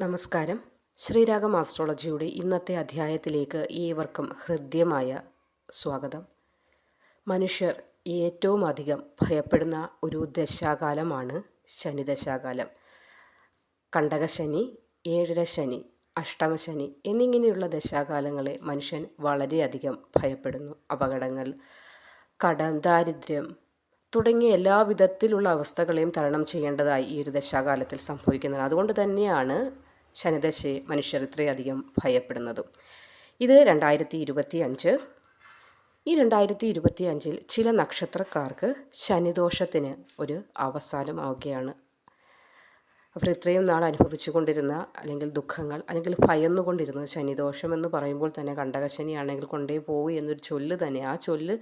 നമസ്കാരം. ശ്രീരാഗം ആസ്ട്രോളജിയുടെ ഇന്നത്തെ അധ്യായത്തിലേക്ക് ഏവർക്കും ഹൃദ്യമായ സ്വാഗതം. മനുഷ്യർ ഏറ്റവും അധികം ഭയപ്പെടുന്ന ഒരു ദശാകാലമാണ് ശനിദശാകാലം. കണ്ടകശനി ഏഴര ശനി അഷ്ടമശനി എന്നിങ്ങനെയുള്ള ദശാകാലങ്ങളെ മനുഷ്യൻ വളരെയധികം ഭയപ്പെടുന്നു. അപകടങ്ങൾ കടം ദാരിദ്ര്യം തുടങ്ങിയ എല്ലാ വിധത്തിലുള്ള അവസ്ഥകളെയും തരണം ചെയ്യേണ്ടതായി ഈ ഒരു ദശാകാലത്തിൽ സംഭവിക്കുന്നത് അതുകൊണ്ട് തന്നെയാണ് ശനിദശയെ മനുഷ്യർ ഇത്രയധികം ഭയപ്പെടുന്നതും. ഇത് രണ്ടായിരത്തി ഇരുപത്തി അഞ്ച് ഈ രണ്ടായിരത്തി ഇരുപത്തി അഞ്ചിൽ ചില നക്ഷത്രക്കാർക്ക് ശനിദോഷത്തിന് ഒരു അവസാനമാവുകയാണ് അവർ ഇത്രയും നാൾ അനുഭവിച്ചു കൊണ്ടിരുന്ന അല്ലെങ്കിൽ ദുഃഖങ്ങൾ അല്ലെങ്കിൽ ഭയന്നുകൊണ്ടിരുന്നത് ശനിദോഷം എന്ന് പറയുമ്പോൾ തന്നെ കണ്ടകശനിയാണെങ്കിൽ കൊണ്ടേ പോകൂ എന്നൊരു ചൊല്ല് തന്നെ. ആ ചൊല്ല്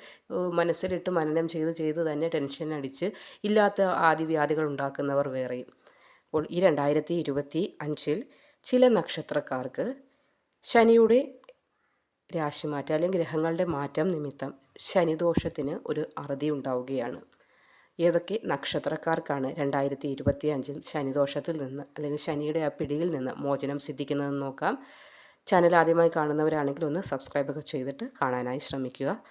മനസ്സിലിട്ട് മനനം ചെയ്ത് ചെയ്ത് തന്നെ ടെൻഷൻ അടിച്ച് ഇല്ലാത്ത ആദിവ്യാധികൾ ഉണ്ടാക്കുന്നവർ വേറെയും. അപ്പോൾ ഈ രണ്ടായിരത്തി ഇരുപത്തി അഞ്ചിൽ ചില നക്ഷത്രക്കാർക്ക് ശനിയുടെ രാശിമാറ്റം അല്ലെങ്കിൽ ഗ്രഹങ്ങളുടെ മാറ്റം നിമിത്തം ശനിദോഷത്തിന് ഒരു അറുതി ഉണ്ടാവുകയാണ്. ഏതൊക്കെ നക്ഷത്രക്കാർക്കാണ് രണ്ടായിരത്തി ഇരുപത്തി അഞ്ചിൽ ശനിദോഷത്തിൽ നിന്ന് അല്ലെങ്കിൽ ശനിയുടെ ആ പിടിയിൽ നിന്ന് മോചനം സിദ്ധിക്കുന്നതെന്ന് നോക്കാം. ചാനൽ ആദ്യമായി കാണുന്നവരാണെങ്കിൽ ഒന്ന് സബ്സ്ക്രൈബൊക്കെ ചെയ്തിട്ട് കാണാനായി ശ്രമിക്കുക.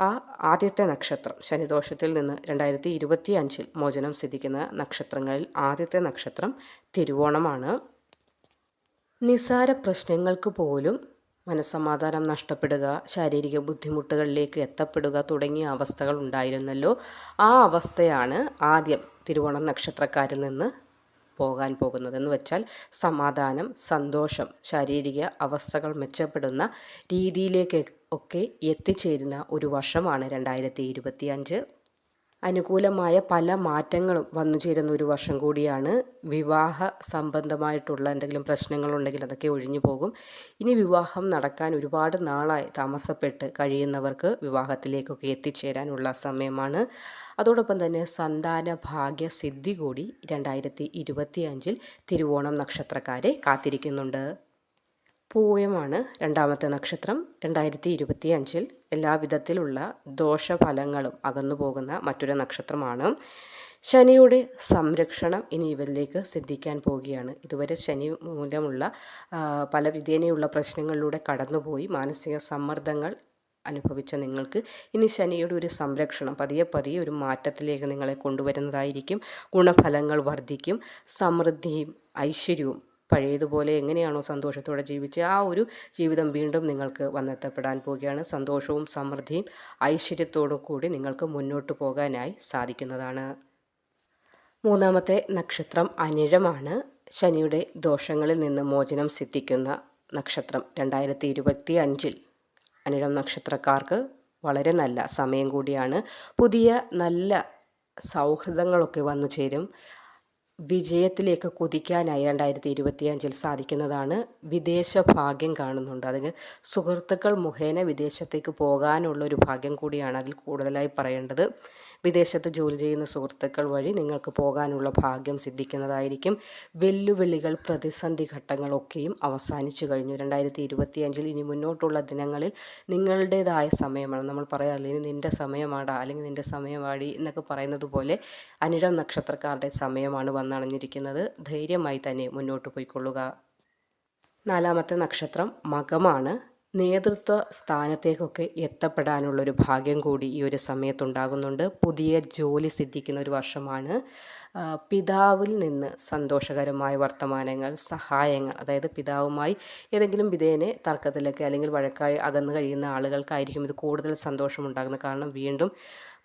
ആ ആദ്യത്തെ നക്ഷത്രം ശനിദോഷത്തിൽ നിന്ന് രണ്ടായിരത്തി ഇരുപത്തി അഞ്ചിൽ മോചനം സിദ്ധിക്കുന്ന നക്ഷത്രങ്ങളിൽ ആദ്യത്തെ നക്ഷത്രം തിരുവോണമാണ്. നിസാര പ്രശ്നങ്ങൾക്ക് പോലും മനസ്സമാധാനം നഷ്ടപ്പെടുക ശാരീരിക ബുദ്ധിമുട്ടുകളിലേക്ക് എത്തപ്പെടുക തുടങ്ങിയ അവസ്ഥകൾ ഉണ്ടായിരുന്നല്ലോ. ആ അവസ്ഥയാണ് ആദ്യം തിരുവോണം നക്ഷത്രക്കാരിൽ നിന്ന് പോകാൻ പോകുന്നത്. എന്ന് വെച്ചാൽ സമാധാനം സന്തോഷം ശാരീരിക അവസ്ഥകൾ മെച്ചപ്പെടുന്ന രീതിയിലേക്ക് ഒക്കെ എത്തിച്ചേരുന്ന ഒരു വർഷമാണ് രണ്ടായിരത്തി അനുകൂലമായ പല മാറ്റങ്ങളും വന്നു ചേരുന്ന ഒരു വർഷം കൂടിയാണ് വിവാഹ സംബന്ധമായിട്ടുള്ള എന്തെങ്കിലും പ്രശ്നങ്ങളുണ്ടെങ്കിൽ അതൊക്കെ ഒഴിഞ്ഞു പോകും. ഇനി വിവാഹം നടക്കാൻ ഒരുപാട് നാളായി താമസപ്പെട്ട് കഴിയുന്നവർക്ക് വിവാഹത്തിലേക്കൊക്കെ എത്തിച്ചേരാനുള്ള സമയമാണ്. അതോടൊപ്പം തന്നെ സന്താന ഭാഗ്യ സിദ്ധി കൂടി രണ്ടായിരത്തി ഇരുപത്തി അഞ്ചിൽ തിരുവോണം നക്ഷത്രക്കാരെ കാത്തിരിക്കുന്നുണ്ട്. പൂയമാണ് രണ്ടാമത്തെ നക്ഷത്രം രണ്ടായിരത്തി ഇരുപത്തി അഞ്ചിൽ എല്ലാവിധത്തിലുള്ള ദോഷഫലങ്ങളും അകന്നു പോകുന്ന മറ്റൊരു നക്ഷത്രമാണ്. ശനിയുടെ സംരക്ഷണം ഇനി ഇവരിലേക്ക് സിദ്ധിക്കാൻ പോവുകയാണ്. ഇതുവരെ ശനി മൂലമുള്ള പല വിധേനയുള്ള പ്രശ്നങ്ങളിലൂടെ കടന്നുപോയി മാനസിക സമ്മർദ്ദങ്ങൾ അനുഭവിച്ച നിങ്ങൾക്ക് ഇനി ശനിയുടെ ഒരു സംരക്ഷണം പതിയെ പതിയെ ഒരു മാറ്റത്തിലേക്ക് നിങ്ങളെ കൊണ്ടുവരുന്നതായിരിക്കും. ഗുണഫലങ്ങൾ വർദ്ധിക്കും സമൃദ്ധിയും ഐശ്വര്യവും പഴയതുപോലെ എങ്ങനെയാണോ സന്തോഷത്തോടെ ജീവിച്ച് ആ ഒരു ജീവിതം വീണ്ടും നിങ്ങൾക്ക് വന്നെത്തപ്പെടാൻ പോവുകയാണ്. സന്തോഷവും സമൃദ്ധിയും ഐശ്വര്യത്തോടും കൂടി നിങ്ങൾക്ക് മുന്നോട്ട് പോകാനായി സാധിക്കുന്നതാണ്. മൂന്നാമത്തെ നക്ഷത്രം അനിഴമാണ്. ശനിയുടെ ദോഷങ്ങളിൽ നിന്ന് മോചനം സിദ്ധിക്കുന്ന നക്ഷത്രം രണ്ടായിരത്തി ഇരുപത്തി അഞ്ചിൽ അനിഴം നക്ഷത്രക്കാർക്ക് വളരെ നല്ല സമയം കൂടിയാണ്. പുതിയ നല്ല സൗഹൃദങ്ങളൊക്കെ വന്നു ചേരും. വിജയത്തിലേക്ക് കുതിക്കാനായി രണ്ടായിരത്തി ഇരുപത്തി അഞ്ചിൽ സാധിക്കുന്നതാണ് വിദേശ ഭാഗ്യം കാണുന്നുണ്ട്. അതിന് സുഹൃത്തുക്കൾ മുഖേന വിദേശത്തേക്ക് പോകാനുള്ള ഒരു ഭാഗ്യം കൂടിയാണ് അതിൽ കൂടുതലായി പറയേണ്ടത്. വിദേശത്ത് ജോലി ചെയ്യുന്ന സുഹൃത്തുക്കൾ വഴി നിങ്ങൾക്ക് പോകാനുള്ള ഭാഗ്യം സിദ്ധിക്കുന്നതായിരിക്കും. വെല്ലുവിളികൾ പ്രതിസന്ധി ഘട്ടങ്ങളൊക്കെയും അവസാനിച്ചു കഴിഞ്ഞു. രണ്ടായിരത്തി ഇരുപത്തി അഞ്ചിൽ ഇനി മുന്നോട്ടുള്ള ദിനങ്ങളിൽ നിങ്ങളുടേതായ സമയമാണ്. നമ്മൾ പറയാറില്ല ഇനി നിന്റെ സമയമാടാ അല്ലെങ്കിൽ നിന്റെ സമയമാടി എന്നൊക്കെ പറയുന്നത് പോലെ അനിഴം നക്ഷത്രക്കാരുടെ സമയമാണ് വന്നണഞ്ഞിരിക്കുന്നത് ധൈര്യമായി തന്നെ മുന്നോട്ട് പോയിക്കൊള്ളുക. നാലാമത്തെ നക്ഷത്രം മകമാണ്. നേതൃത്വ സ്ഥാനത്തേക്കൊക്കെ എത്തപ്പെടാനുള്ളൊരു ഭാഗ്യം കൂടി ഈ ഒരു സമയത്തുണ്ടാകുന്നുണ്ട്. പുതിയ ജോലി സിദ്ധിക്കുന്ന ഒരു വർഷമാണ്. പിതാവിൽ നിന്ന് സന്തോഷകരമായ വർത്തമാനങ്ങൾ സഹായങ്ങൾ അതായത് പിതാവുമായി ഏതെങ്കിലും വിധേയനെ തർക്കത്തിലൊക്കെ അല്ലെങ്കിൽ വഴക്കായി അകന്നു കഴിയുന്ന ആളുകൾക്കായിരിക്കും ഇത് കൂടുതൽ സന്തോഷമുണ്ടാകുന്നത്. കാരണം വീണ്ടും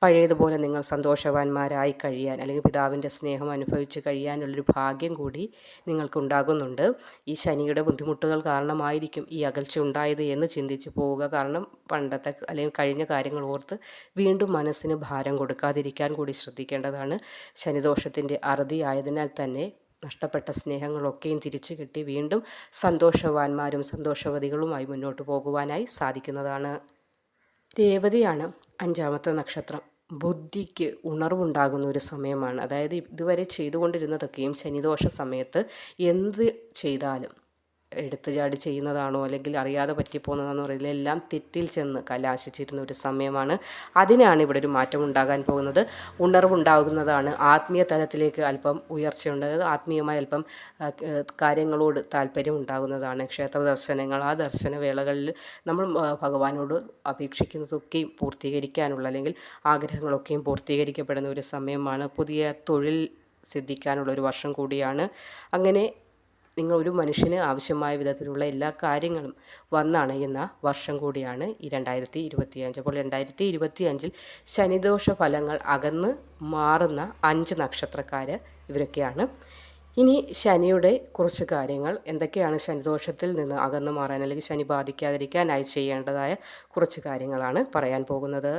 പഴയതുപോലെ നിങ്ങൾ സന്തോഷവാന്മാരായി കഴിയാൻ അല്ലെങ്കിൽ പിതാവിന്റെ സ്നേഹം അനുഭവിച്ച് കഴിയാനുള്ളൊരു ഭാഗ്യം കൂടി നിങ്ങൾക്കുണ്ടാകുന്നുണ്ട്. ഈ ശനിയുടെ ബുദ്ധിമുട്ടുകൾ കാരണമായിരിക്കും ഈ അകൽച്ച ഉണ്ടായത് എന്ന് ചിന്തിച്ച് പോവുക. കാരണം പണ്ടത്തെ അല്ലെങ്കിൽ കഴിഞ്ഞ കാര്യങ്ങൾ ഓർത്ത് വീണ്ടും മനസ്സിന് ഭാരം കൊടുക്കാതിരിക്കാൻ കൂടി ശ്രദ്ധിക്കേണ്ടതാണ്. ശനിദോഷത്തിന്റെ അറുതി ആയതിനാൽ തന്നെ നഷ്ടപ്പെട്ട സ്നേഹങ്ങളൊക്കെയും തിരിച്ചു കിട്ടി വീണ്ടും സന്തോഷവാന്മാരും സന്തോഷവതികളുമായി മുന്നോട്ട് പോകുവാനായി സാധിക്കുന്നതാണ്. രേവതിയാണ് അഞ്ചാമത്തെ നക്ഷത്രം. ബുദ്ധിക്ക് ഉണർവുണ്ടാകുന്ന ഒരു സമയമാണ്. അതായത് ഇതുവരെ ചെയ്തുകൊണ്ടിരുന്നതൊക്കെയും ശനിദോഷ സമയത്ത് എന്ത് ചെയ്താലും എടുത്തു ചാടി ചെയ്യുന്നതാണോ അല്ലെങ്കിൽ അറിയാതെ പറ്റിപ്പോകുന്നതാണോ അറിയില്ല. എല്ലാം തെറ്റിൽ ചെന്ന് കലാശിച്ചിരുന്ന ഒരു സമയമാണ്. അതിനാണ് ഇവിടെ ഒരു മാറ്റം ഉണ്ടാകാൻ പോകുന്നത്. ഉണർവുണ്ടാകുന്നതാണ്. ആത്മീയ തലത്തിലേക്ക് അല്പം ഉയർച്ചയുണ്ട്. അതായത് ആത്മീയമായ അല്പം കാര്യങ്ങളോട് താല്പര്യം ഉണ്ടാകുന്നതാണ്. ക്ഷേത്ര ദർശനങ്ങൾ ആ ദർശന വേളകളിൽ നമ്മൾ ഭഗവാനോട് അപേക്ഷിക്കുന്നതൊക്കെയും പൂർത്തീകരിക്കാനുള്ള അല്ലെങ്കിൽ ആഗ്രഹങ്ങളൊക്കെയും പൂർത്തീകരിക്കപ്പെടുന്ന ഒരു സമയമാണ്. പുതിയ തൊഴിൽ സിദ്ധിക്കാനുള്ള ഒരു വർഷം കൂടിയാണ്. അങ്ങനെ നിങ്ങൾ ഒരു മനുഷ്യന് ആവശ്യമായ വിധത്തിലുള്ള എല്ലാ കാര്യങ്ങളും വന്നണയുന്ന വർഷം കൂടിയാണ് ഈ രണ്ടായിരത്തി ഇരുപത്തി അഞ്ച് അപ്പോൾ രണ്ടായിരത്തി ഇരുപത്തി അഞ്ചിൽ ശനിദോഷ ഫലങ്ങൾ അകന്ന് മാറുന്ന അഞ്ച് നക്ഷത്രക്കാർ ഇവരൊക്കെയാണ്. ഇനി ശനിയുടെ കുറച്ച് കാര്യങ്ങൾ. എന്തൊക്കെയാണ് ശനിദോഷത്തിൽ നിന്ന് അകന്നു മാറാൻ അല്ലെങ്കിൽ ശനി ബാധിക്കാതിരിക്കാനായി ചെയ്യേണ്ടതായ കുറച്ച് കാര്യങ്ങളാണ് പറയാൻ പോകുന്നത്.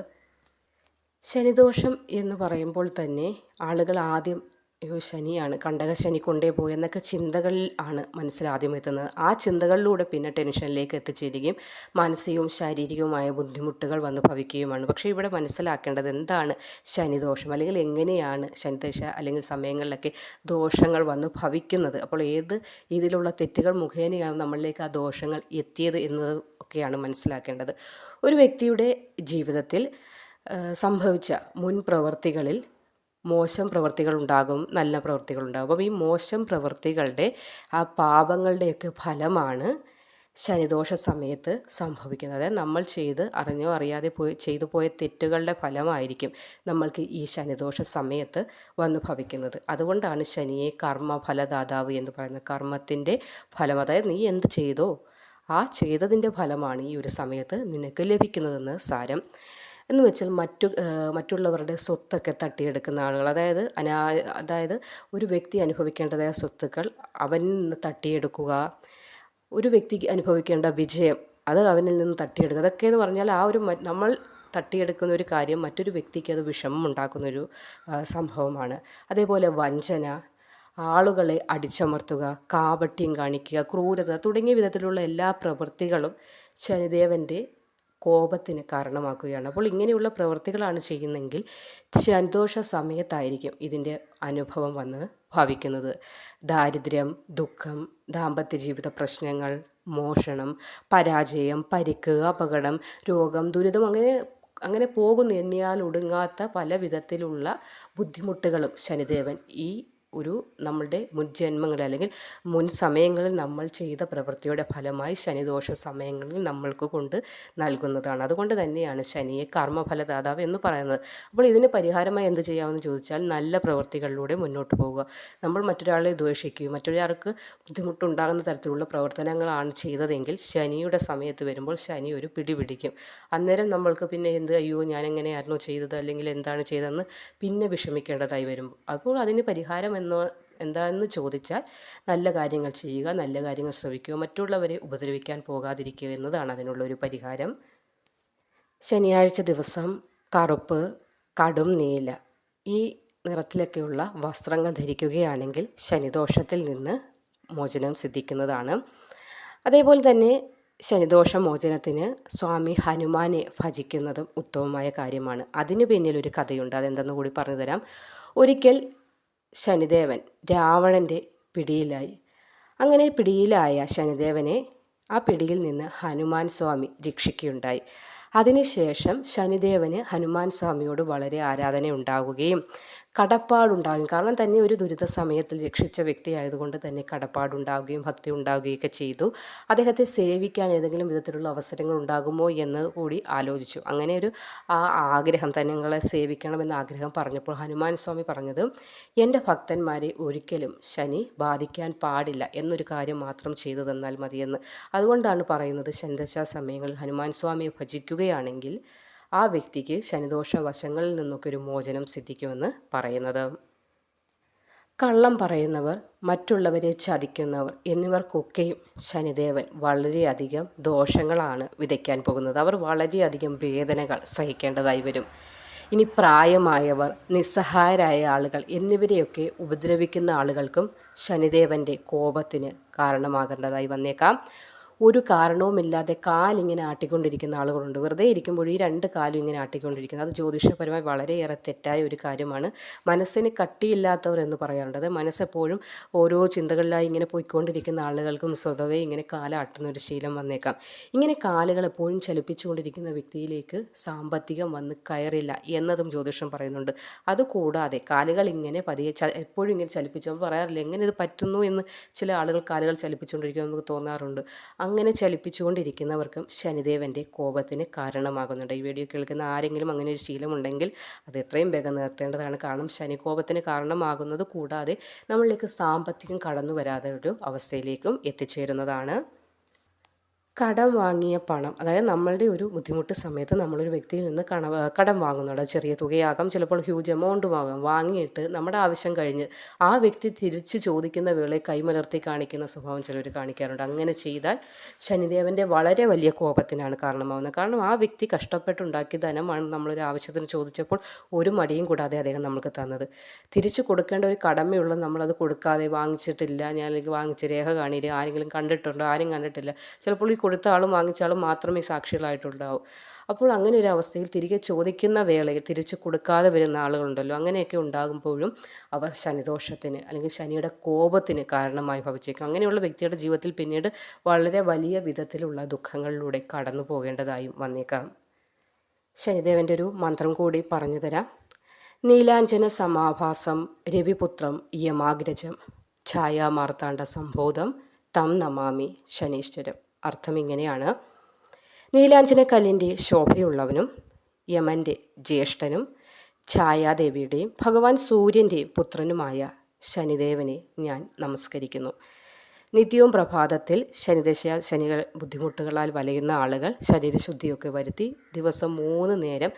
ശനിദോഷം എന്ന് പറയുമ്പോൾ തന്നെ ആളുകൾ ആദ്യം അയ്യോ ശനിയാണ്. കണ്ടക ശനി കൊണ്ടേ പോയി എന്നൊക്കെ ചിന്തകളിൽ ആണ് മനസ്സിൽ ആദ്യം എത്തുന്നത്. ആ ചിന്തകളിലൂടെ പിന്നെ ടെൻഷനിലേക്ക് എത്തിച്ചേരുകയും മാനസികവും ശാരീരികവുമായ ബുദ്ധിമുട്ടുകൾ വന്ന് ഭവിക്കുകയുമാണ്. പക്ഷേ ഇവിടെ മനസ്സിലാക്കേണ്ടത് എന്താണ് ശനിദോഷം അല്ലെങ്കിൽ എങ്ങനെയാണ് ശനിദശ അല്ലെങ്കിൽ സമയങ്ങളിലൊക്കെ ദോഷങ്ങൾ വന്ന് ഭവിക്കുന്നത്? അപ്പോൾ ഏത് രീതിയിലുള്ള തെറ്റുകൾ മുഖേനയാണ് നമ്മളിലേക്ക് ആ ദോഷങ്ങൾ എത്തിയത് എന്നത് ഒക്കെയാണ് മനസ്സിലാക്കേണ്ടത്. ഒരു വ്യക്തിയുടെ ജീവിതത്തിൽ സംഭവിച്ച മുൻ പ്രവർത്തികളിൽ മോശം പ്രവൃത്തികളുണ്ടാകും നല്ല പ്രവൃത്തികളുണ്ടാകും അപ്പം ഈ മോശം പ്രവൃത്തികളുടെ ആ പാപങ്ങളുടെയൊക്കെ ഫലമാണ് ശനിദോഷ സമയത്ത് സംഭവിക്കുന്നത്. നമ്മൾ ചെയ്ത് അറിഞ്ഞോ അറിയാതെ പോയി ചെയ്തു പോയ തെറ്റുകളുടെ ഫലമായിരിക്കും നമ്മൾക്ക് ഈ ശനിദോഷ സമയത്ത് വന്ന് ഭവിക്കുന്നത്. അതുകൊണ്ടാണ് ശനിയെ കർമ്മഫലദാതാവ് എന്ന് പറയുന്നത്. കർമ്മത്തിന്റെ ഫലം അതായത് നീ എന്ത് ചെയ്തോ ആ ചെയ്തതിന്റെ ഫലമാണ് ഈ ഒരു സമയത്ത് നിനക്ക് ലഭിക്കുന്നതെന്ന് സാരം. എന്ന് വെച്ചാൽ മറ്റു മറ്റുള്ളവരുടെ സ്വത്തൊക്കെ തട്ടിയെടുക്കുന്ന ആളുകൾ. അതായത് അനാ അതായത് ഒരു വ്യക്തി അനുഭവിക്കേണ്ടതായ സ്വത്തുക്കൾ അവനിൽ നിന്ന് തട്ടിയെടുക്കുക ഒരു വ്യക്തിക്ക് അനുഭവിക്കേണ്ട വിജയം അത് അവനിൽ നിന്ന് തട്ടിയെടുക്കുക. അതൊക്കെ എന്ന് പറഞ്ഞാൽ ആ ഒരു നമ്മൾ തട്ടിയെടുക്കുന്ന ഒരു കാര്യം മറ്റൊരു വ്യക്തിക്ക് അത് വിഷമം ഉണ്ടാക്കുന്നൊരു സംഭവമാണ്. അതേപോലെ വഞ്ചന ആളുകളെ അടിച്ചമർത്തുക കാപട്യം കാണിക്കുക ക്രൂരത തുടങ്ങിയ വിധത്തിലുള്ള എല്ലാ പ്രവൃത്തികളും ശനിദേവന്റെ കോപത്തിന് കാരണമാക്കുകയാണ്. അപ്പോൾ ഇങ്ങനെയുള്ള പ്രവൃത്തികളാണ് ചെയ്യുന്നതെങ്കിൽ സന്തോഷ സമയത്തായിരിക്കും ഇതിന്റെ അനുഭവം വന്ന് ഭവിക്കുന്നത്. ദാരിദ്ര്യം ദുഃഖം ദാമ്പത്യ ജീവിത പ്രശ്നങ്ങൾ മോഷണം പരാജയം പരിക്ക് അപകടം രോഗം ദുരിതം അങ്ങനെ അങ്ങനെ പോകുന്ന എണ്ണിയാൽ ഒടുങ്ങാത്ത പല വിധത്തിലുള്ള ബുദ്ധിമുട്ടുകളും ശനിദേവൻ ഈ ഒരു നമ്മളുടെ മുൻജന്മങ്ങളിൽ അല്ലെങ്കിൽ മുൻ സമയങ്ങളിൽ നമ്മൾ ചെയ്ത പ്രവൃത്തിയുടെ ഫലമായി ശനിദോഷ സമയങ്ങളിൽ നമ്മൾക്ക് കൊണ്ട് നൽകുന്നതാണ്. അതുകൊണ്ട് തന്നെയാണ് ശനിയെ കർമ്മഫലദാതാവ് എന്ന് പറയുന്നത്. അപ്പോൾ ഇതിന് പരിഹാരമായി എന്ത് ചെയ്യാമെന്ന് ചോദിച്ചാൽ നല്ല പ്രവൃത്തികളിലൂടെ മുന്നോട്ട് പോവുക. നമ്മൾ മറ്റൊരാളെ ദ്വേഷിക്കുകയും മറ്റൊരാൾക്ക് ബുദ്ധിമുട്ടുണ്ടാകുന്ന തരത്തിലുള്ള പ്രവർത്തനങ്ങളാണ് ചെയ്തതെങ്കിൽ ശനിയുടെ സമയത്ത് വരുമ്പോൾ ശനി ഒരു പിടി പിടിക്കും അന്നേരം നമ്മൾക്ക് പിന്നെ എന്ത് അയ്യോ ഞാൻ എങ്ങനെയായിരുന്നു ചെയ്തത്? അല്ലെങ്കിൽ എന്താണ് ചെയ്തതെന്ന്? പിന്നെ വിഷമിക്കേണ്ടതായി വരും. അപ്പോൾ അതിന് പരിഹാരം എന്നോ എന്താണെന്ന് ചോദിച്ചാൽ നല്ല കാര്യങ്ങൾ ചെയ്യുക നല്ല കാര്യങ്ങൾ ശ്രമിക്കുക മറ്റുള്ളവരെ ഉപദ്രവിക്കാൻ പോകാതിരിക്കുക എന്നതാണ് അതിനുള്ള ഒരു പരിഹാരം. ശനിയാഴ്ച ദിവസം കറുപ്പ് കടും നീല ഈ നിറത്തിലൊക്കെയുള്ള വസ്ത്രങ്ങൾ ധരിക്കുകയാണെങ്കിൽ ശനിദോഷത്തിൽ നിന്ന് മോചനം സിദ്ധിക്കുന്നതാണ്. അതേപോലെ തന്നെ ശനിദോഷ മോചനത്തിന് സ്വാമി ഹനുമാനെ ഭജിക്കുന്നതും ഉത്തമമായ കാര്യമാണ്. അതിനു പിന്നിലൊരു കഥയുണ്ട് അതെന്തെന്ന് കൂടി പറഞ്ഞുതരാം. ഒരിക്കൽ ശനിദേവൻ രാവണന്റെ പിടിയിലായി. അങ്ങനെ പിടിയിലായ ശനിദേവനെ ആ പിടിയിൽ നിന്ന് ഹനുമാൻ സ്വാമി രക്ഷിക്കുകയുണ്ടായി. അതിനുശേഷം ശനിദേവന് ഹനുമാൻ സ്വാമിയോട് വളരെ ആരാധന ഉണ്ടാവുകയും കടപ്പാടുണ്ടാകും. കാരണം തന്നെ ഒരു ദുരിത സമയത്തിൽ രക്ഷിച്ച വ്യക്തി ആയതുകൊണ്ട് തന്നെ കടപ്പാടുണ്ടാവുകയും ഭക്തി ഉണ്ടാവുകയൊക്കെ ചെയ്തു. അദ്ദേഹത്തെ സേവിക്കാൻ ഏതെങ്കിലും വിധത്തിലുള്ള അവസരങ്ങൾ ഉണ്ടാകുമോ എന്ന് കൂടി ആലോചിച്ചു. അങ്ങനെ ഒരു ആ ആഗ്രഹം തന്നെങ്ങളെ സേവിക്കണമെന്ന ആഗ്രഹം പറഞ്ഞപ്പോൾ ഹനുമാൻ സ്വാമി പറഞ്ഞത് എന്റെ ഭക്തന്മാരെ ഒരിക്കലും ശനി ബാധിക്കാൻ പാടില്ല എന്നൊരു കാര്യം മാത്രം ചെയ്തു തന്നാൽ മതിയെന്ന്. അതുകൊണ്ടാണ് പറയുന്നത് ശനിദശാ സമയങ്ങളിൽ ഹനുമാൻ സ്വാമിയെ ഭജിക്കുകയാണെങ്കിൽ ആ വ്യക്തിക്ക് ശനിദോഷ വശങ്ങളിൽ നിന്നൊക്കെ ഒരു മോചനം സിദ്ധിക്കുമെന്ന് പറയുന്നത്. കള്ളം പറയുന്നവർ മറ്റുള്ളവരെ ചതിക്കുന്നവർ എന്നിവർക്കൊക്കെയും ശനിദേവൻ വളരെയധികം ദോഷങ്ങളാണ് വിതയ്ക്കാൻ പോകുന്നത്. അവർ വളരെയധികം വേദനകൾ സഹിക്കേണ്ടതായി വരും. ഇനി പ്രായമായവർ നിസ്സഹായരായ ആളുകൾ എന്നിവരെയൊക്കെ ഉപദ്രവിക്കുന്ന ആളുകൾക്കും ശനിദേവന്റെ കോപത്തിന് കാരണമാകേണ്ടതായി വന്നേക്കാം. ഒരു കാരണവുമില്ലാതെ കാലിങ്ങനെ ആട്ടിക്കൊണ്ടിരിക്കുന്ന ആളുകളുണ്ട്. വെറുതെ ഇരിക്കുമ്പോൾ ഈ രണ്ട് കാലും ഇങ്ങനെ ആട്ടിക്കൊണ്ടിരിക്കുന്നത്. അത് ജ്യോതിഷപരമായി വളരെയേറെ തെറ്റായ ഒരു കാര്യമാണ്. മനസ്സിന് കട്ടിയില്ലാത്തവർ എന്ന് പറയാറുണ്ട്. അത് മനസ്സെപ്പോഴും ഓരോ ചിന്തകളിലായി ഇങ്ങനെ പോയിക്കൊണ്ടിരിക്കുന്ന ആളുകൾക്കും സ്വതവേ ഇങ്ങനെ കാലാട്ടുന്ന ഒരു ശീലം വന്നേക്കാം. ഇങ്ങനെ കാലുകൾ എപ്പോഴും ചലിപ്പിച്ചുകൊണ്ടിരിക്കുന്ന വ്യക്തിയിലേക്ക് സാമ്പത്തികം വന്ന് കയറില്ല എന്നതും ജ്യോതിഷം പറയുന്നുണ്ട്. അതുകൂടാതെ കാലുകൾ ഇങ്ങനെ പതിയെ എപ്പോഴും ഇങ്ങനെ ചലിപ്പിച്ചു പറയാറില്ല എങ്ങനെ ഇത് പറ്റുന്നു എന്ന് ചില ആളുകൾ കാലുകൾ ചലിപ്പിച്ചുകൊണ്ടിരിക്കുമെന്ന് തോന്നാറുണ്ട്. അങ്ങനെ ചലിപ്പിച്ചുകൊണ്ടിരിക്കുന്നവർക്കും ശനിദേവന്റെ കോപത്തിന് കാരണമാകുന്നുണ്ട്. ഈ വീഡിയോ കേൾക്കുന്ന ആരെങ്കിലും അങ്ങനെ ഒരു ശീലമുണ്ടെങ്കിൽ അത് എത്രയും വേഗം നിർത്തേണ്ടതാണ്. കാരണം ശനി കോപത്തിന് കാരണമാകുന്നത് കൂടാതെ നമ്മളിലേക്ക് സാമ്പത്തികം കടന്നു വരാതെ ഒരു അവസ്ഥയിലേക്കും എത്തിച്ചേരുന്നതാണ്. കടം വാങ്ങിയ പണം അതായത് നമ്മളുടെ ഒരു ബുദ്ധിമുട്ട് സമയത്ത് നമ്മളൊരു വ്യക്തിയിൽ നിന്ന് കണ കടം വാങ്ങുന്നുണ്ട്. ചെറിയ തുകയാകാം ചിലപ്പോൾ ഹ്യൂജ് എമൗണ്ട് ആകാം വാങ്ങിയിട്ട് നമ്മുടെ ആവശ്യം കഴിഞ്ഞ് ആ വ്യക്തി തിരിച്ച് ചോദിക്കുന്ന വേളയിൽ കൈമലർത്തി കാണിക്കുന്ന സ്വഭാവം ചിലർ കാണിക്കാറുണ്ട്. അങ്ങനെ ചെയ്താൽ ശനിദേവന്റെ വളരെ വലിയ കോപത്തിനാണ് കാരണമാവുന്നത്. കാരണം ആ വ്യക്തി കഷ്ടപ്പെട്ടുണ്ടാക്കിയ ധനമാണ് നമ്മളൊരു ആവശ്യത്തിന് ചോദിച്ചപ്പോൾ ഒരു മടിയും കൂടാതെ അദ്ദേഹം നമുക്ക് തന്നത്. തിരിച്ചു കൊടുക്കേണ്ട ഒരു കടമയുള്ള നമ്മളത് കൊടുക്കാതെ വാങ്ങിച്ചിട്ടില്ല. ഞാൻ അല്ലെങ്കിൽ വാങ്ങിച്ച രേഖ കാണിയില്ല. ആരെങ്കിലും കണ്ടിട്ടുണ്ടോ? ആരും കണ്ടിട്ടില്ല. ചിലപ്പോൾ ഈ കൊടുത്ത ആളും വാങ്ങിച്ച ആളും മാത്രമേ സാക്ഷികളായിട്ടുണ്ടാവൂ. അപ്പോൾ അങ്ങനെ ഒരു അവസ്ഥയിൽ തിരികെ ചോദിക്കുന്ന വേളയിൽ തിരിച്ചു കൊടുക്കാതെ വരുന്ന ആളുകളുണ്ടല്ലോ അങ്ങനെയൊക്കെ ഉണ്ടാകുമ്പോഴും അവർ ശനിദോഷത്തിന് അല്ലെങ്കിൽ ശനിയുടെ കോപത്തിന് കാരണമായി ഭവിച്ചേക്കും. അങ്ങനെയുള്ള വ്യക്തിയുടെ ജീവിതത്തിൽ പിന്നീട് വളരെ വലിയ വിധത്തിലുള്ള ദുഃഖങ്ങളിലൂടെ കടന്നു പോകേണ്ടതായും വന്നേക്കാം. ശനിദേവന്റെ ഒരു മന്ത്രം കൂടി പറഞ്ഞു തരാം. നീലാഞ്ജന സമാഭാസം രവിപുത്രം യമാഗ്രജം ഛായാമാർത്താണ്ഡ സംബോധം തം നമാമി ശനീശ്വരം. അർത്ഥം ഇങ്ങനെയാണ്. നീലാഞ്ജനക്കല്ലിന്റെ ശോഭയുള്ളവനും യമന്റെ ജ്യേഷ്ഠനും ഛായാദേവിയുടെയും ഭഗവാൻ സൂര്യന്റെയും പുത്രനുമായ ശനിദേവനെ ഞാൻ നമസ്കരിക്കുന്നു. നിത്യവും പ്രഭാതത്തിൽ ശനിദശ ശനി ബുദ്ധിമുട്ടുകളാൽ വലയുന്ന ആളുകൾ ശരീരശുദ്ധിയൊക്കെ വരുത്തി ദിവസം മൂന്ന് നേരം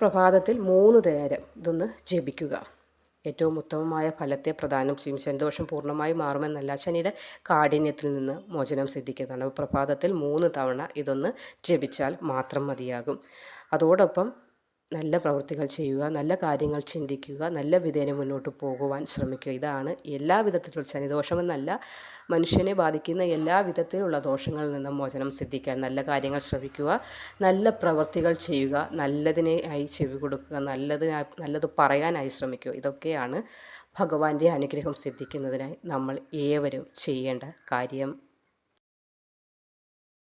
പ്രഭാതത്തിൽ മൂന്ന് നേരം ഇതൊന്ന് ജപിക്കുക. ഏറ്റവും ഉത്തമമായ ഫലത്തെ പ്രദാനം ചെയ്യും. ശനിദോഷം പൂർണമായി മാറുമെന്നല്ല. ശനിയുടെ കാഠിന്യത്തിൽ നിന്ന് മോചനം സിദ്ധിക്കുന്നതാണ്. പ്രഭാതത്തിൽ മൂന്ന് തവണ ഇതൊന്ന് ജപിച്ചാൽ മാത്രം മതിയാകും. അതോടൊപ്പം നല്ല പ്രവൃത്തികൾ ചെയ്യുക നല്ല കാര്യങ്ങൾ ചിന്തിക്കുക നല്ല വിധേന മുന്നോട്ട് പോകുവാൻ ശ്രമിക്കുക. ഇതാണ് എല്ലാ വിധത്തിലുള്ള ശനിദോഷമെന്നല്ല മനുഷ്യനെ ബാധിക്കുന്ന എല്ലാ വിധത്തിലുള്ള ദോഷങ്ങളിൽ നിന്നും മോചനം സിദ്ധിക്കാൻ നല്ല കാര്യങ്ങൾ ശ്രമിക്കുക നല്ല പ്രവൃത്തികൾ ചെയ്യുക നല്ലതിനെ ആയി ചെവി കൊടുക്കുക നല്ലതിനായി നല്ലത് പറയാനായി ശ്രമിക്കുക. ഇതൊക്കെയാണ് ഭഗവാന്റെ അനുഗ്രഹം സിദ്ധിക്കുന്നതിനായി നമ്മൾ ഏവരും ചെയ്യേണ്ട കാര്യം.